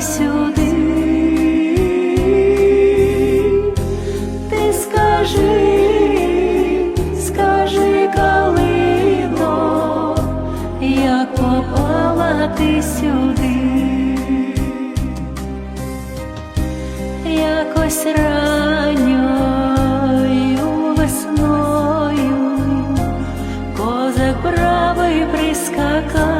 сюди, ти скажи, скажи, калино, як попала ти сюди, якось ранньою весною, козак правий прискакав.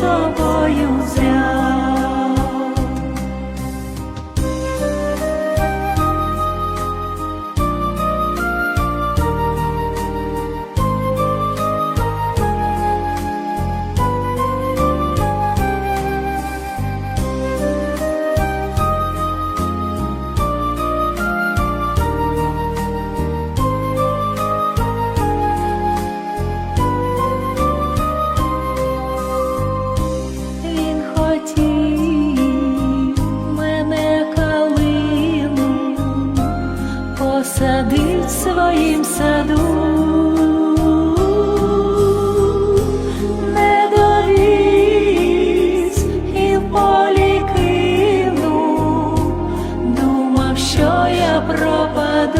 错过。Своїм саду, не довіз і в думав, що я пропаду.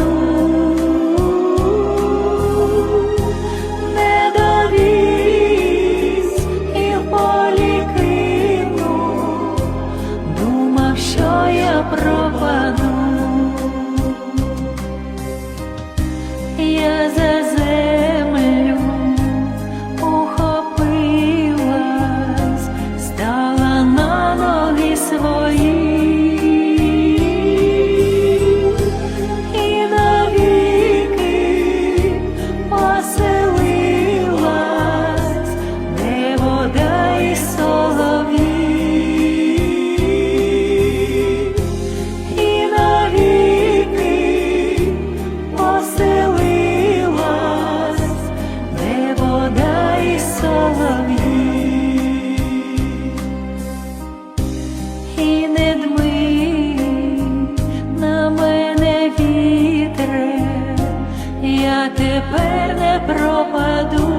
Ноги свої і навіки поселилась, де вода і солов'ї, і навіки поселилась, де вода. Пропаду.